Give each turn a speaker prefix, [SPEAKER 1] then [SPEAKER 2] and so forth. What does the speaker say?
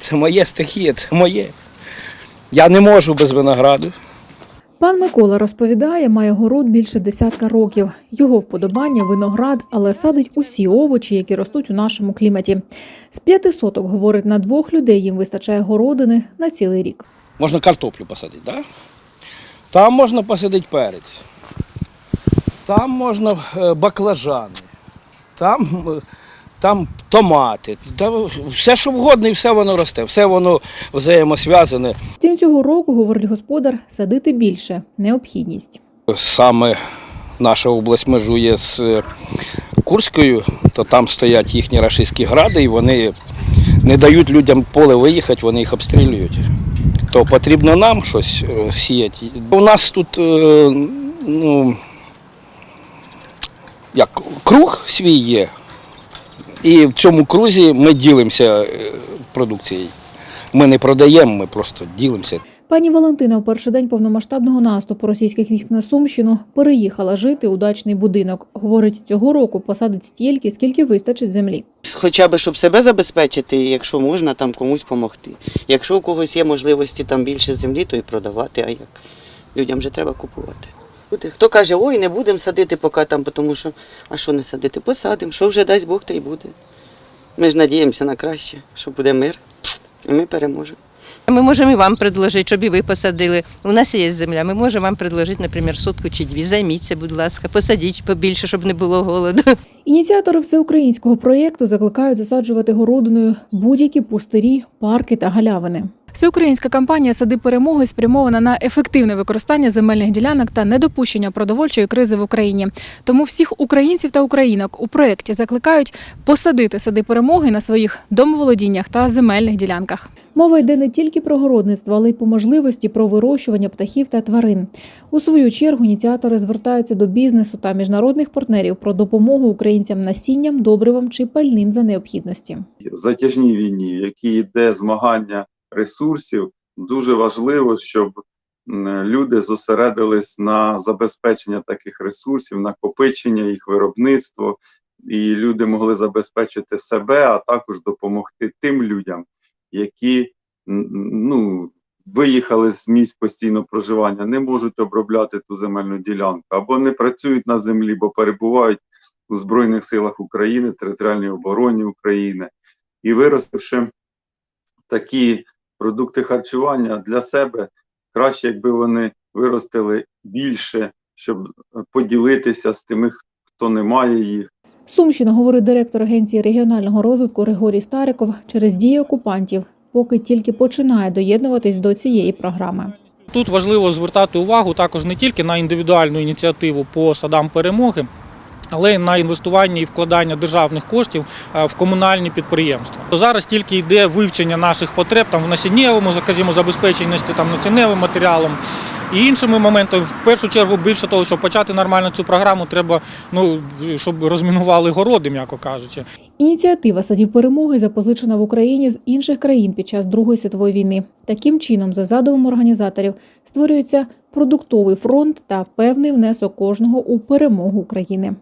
[SPEAKER 1] Це моє стихія, це моє. Я не можу без винограду.
[SPEAKER 2] Пан Микола розповідає, має город більше десятка років. Його вподобання виноград, але садить усі овочі, які ростуть у нашому кліматі. З п'яти соток, говорить, на двох людей їм вистачає городини на цілий рік.
[SPEAKER 1] Можна картоплю посадити, да? там можна посадити перець, там можна е, баклажани, там, е, там томати, та все, що вгодно, і все воно росте, все воно взаємосв'язане.
[SPEAKER 2] Втім, цього року, говорить господар, садити більше необхідність.
[SPEAKER 1] Саме наша область межує з е, Курською, то там стоять їхні рашистські гради, і вони не дають людям поле виїхати, вони їх обстрілюють. То потрібно нам щось е, сіяти. У нас тут е, ну, як, круг свій є, і в цьому крузі ми ділимося е, продукцією. Ми не продаємо, ми просто ділимося.
[SPEAKER 2] Пані Валентина в перший день повномасштабного наступу російських військ на Сумщину переїхала жити у дачний будинок. Говорить, цього року посадить стільки, скільки вистачить землі.
[SPEAKER 3] Хоча б щоб себе забезпечити, якщо можна там комусь допомогти. Якщо у когось є можливості там більше землі, то і продавати, а як людям же треба купувати. Буде. Хто каже, ой, не будемо садити поки там, тому що, а що не садити? Посадимо, що вже дасть Бог, то й буде. Ми ж надіємося на краще, що буде мир, і ми переможемо.
[SPEAKER 4] Ми можемо і вам предложити, щоб і ви посадили. У нас є земля. Ми можемо вам предложити, наприклад, сотку чи дві. Займіться, будь ласка, посадіть побільше, щоб не було голоду.
[SPEAKER 2] Ініціатори всеукраїнського проєкту закликають засаджувати городиною будь-які пустирі, парки та галявини.
[SPEAKER 5] Всеукраїнська кампанія Сади перемоги спрямована на ефективне використання земельних ділянок та недопущення продовольчої кризи в Україні. Тому всіх українців та українок у проєкті закликають посадити сади перемоги на своїх домоволодіннях та земельних ділянках.
[SPEAKER 2] Мова йде не тільки про городництво, але й по можливості про вирощування птахів та тварин. У свою чергу ініціатори звертаються до бізнесу та міжнародних партнерів про допомогу українцям насінням, добривам чи пальним за необхідності.
[SPEAKER 6] затяжній війні, в якій йде змагання ресурсів, дуже важливо, щоб люди зосередились на забезпечення таких ресурсів, накопичення їх виробництво, і люди могли забезпечити себе, а також допомогти тим людям, які ну, виїхали з місць постійного проживання, не можуть обробляти ту земельну ділянку, або не працюють на землі, бо перебувають у Збройних силах України, територіальній обороні України. І виростивши такі продукти харчування для себе, краще, якби вони виростили більше, щоб поділитися з тими, хто не має їх.
[SPEAKER 2] Сумщина, говорить директор Агенції регіонального розвитку Григорій Стариков, через дії окупантів поки тільки починає доєднуватись до цієї програми.
[SPEAKER 7] Тут важливо звертати увагу також не тільки на індивідуальну ініціативу по садам перемоги, але й на інвестування і вкладання державних коштів е, в комунальні підприємства. Зараз тільки йде вивчення наших потреб там в насіннєвому, скажімо, забезпеченості там націоневим матеріалом і іншими моментами. В першу чергу, більше того, щоб почати нормально цю програму, треба ну щоб розмінували городи, м'яко кажучи.
[SPEAKER 2] Ініціатива садів перемоги запозичена в Україні з інших країн під час Другої світової війни. Таким чином, за задумом організаторів, створюється продуктовий фронт та певний внесок кожного у перемогу України.